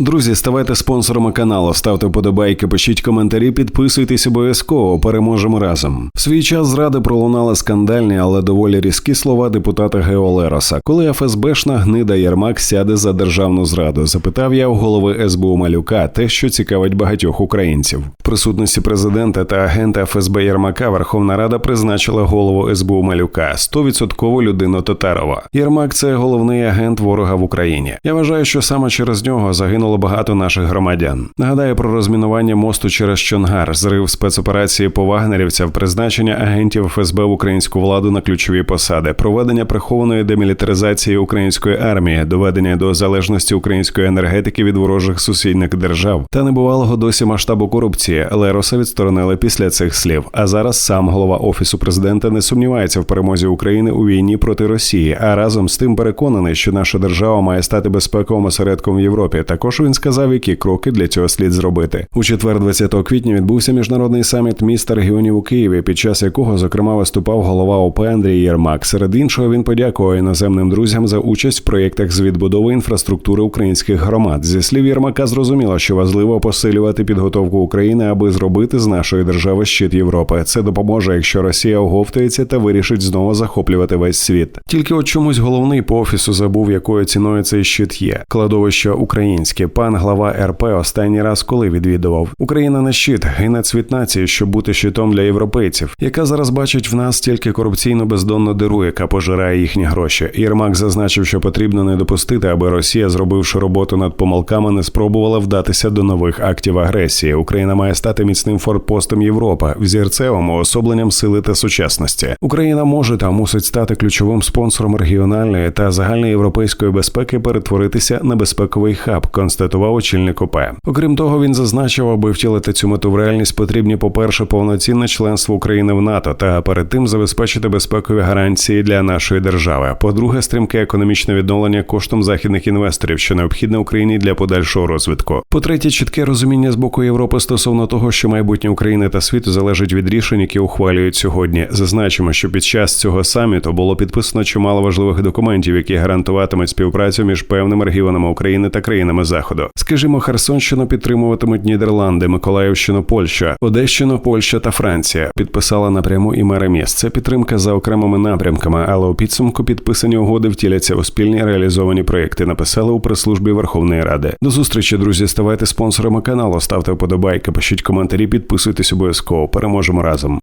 Друзі, ставайте спонсорами каналу, ставте вподобайки, пишіть коментарі, підписуйтесь обов'язково. Переможемо разом. В свій час зради пролунали скандальні, але доволі різкі слова депутата Гео Лероса. Коли ФСБшна гнида Єрмак сяде за державну зраду, запитав я у голови СБУ Малюка те, що цікавить багатьох українців. В присутності президента та агента ФСБ Єрмака Верховна Рада призначила голову СБУ Малюка 100% людину Татарова. Єрмак це головний агент ворога в Україні. Я вважаю, що саме через нього загинуло багато наших громадян. Нагадаю про розмінування мосту через Чонгар, зрив спецоперації по вагнерівцям, призначення агентів ФСБ в українську владу на ключові посади, проведення прихованої демілітаризації української армії, доведення до залежності української енергетики від ворожих сусідних держав та небувалого досі масштабу корупції. Лероса відсторонили після цих слів. А зараз сам голова офісу президента не сумнівається в перемозі України у війні проти Росії. А разом з тим переконаний, що наша держава має стати безпековим осередком в Європі. Також він сказав, які кроки для цього слід зробити. У четвер, 20 квітня, відбувся міжнародний саміт міста регіонів у Києві, під час якого зокрема виступав голова ОП Андрій Єрмак. Серед іншого він подякував іноземним друзям за участь в проєктах з відбудови інфраструктури українських громад. Зі слів Єрмака, зрозуміло, що важливо посилювати підготовку України, аби зробити з нашої держави щит Європи. Це допоможе, якщо Росія оговтується та вирішить знову захоплювати весь світ. Тільки от чомусь головний по офісу забув, якою ціною цей щит є. Кладовище українське. Пан глава РП останній раз коли відвідував Україна не щит, гине цвіт нації, щоб бути щитом для європейців, яка зараз бачить в нас тільки корупційно бездонну диру, яка пожирає їхні гроші. Єрмак зазначив, що потрібно не допустити, аби Росія, зробивши роботу над помилками, не спробувала вдатися до нових актів агресії. Україна має стати міцним форпостом Європи, взірцевим уособленням сили та сучасності. Україна може та мусить стати ключовим спонсором регіональної та загальноєвропейської безпеки, перетворитися на безпековий хаб, констатував очільник ОП. Окрім того, він зазначив, аби втілити цю мету в реальність, потрібні, по-перше, повноцінне членство України в НАТО та перед тим забезпечити безпекові гарантії для нашої держави. По-друге, стрімке економічне відновлення коштом західних інвесторів, що необхідне Україні для подальшого розвитку. По-третє, чітке розуміння з боку Європи стосовно того, що майбутнє України та світу залежить від рішень, які ухвалюють сьогодні. Зазначимо, що під час цього саміту було підписано чимало важливих документів, які гарантуватимуть співпрацю між певними регіонами України та країнами Заходу. Скажімо, Херсонщину підтримуватимуть Нідерланди, Миколаївщину, Польща, Одещину, Польща та Франція. Підписала напряму і мери міст. Це підтримка за окремими напрямками, але у підсумку підписані угоди втіляться у спільні реалізовані проєкти. Написали у прес-службі Верховної Ради. До зустрічі, друзі. Ставайте спонсорами каналу, ставте вподобайки, пишіть коментарі, підписуйтесь обов'язково. Переможемо разом.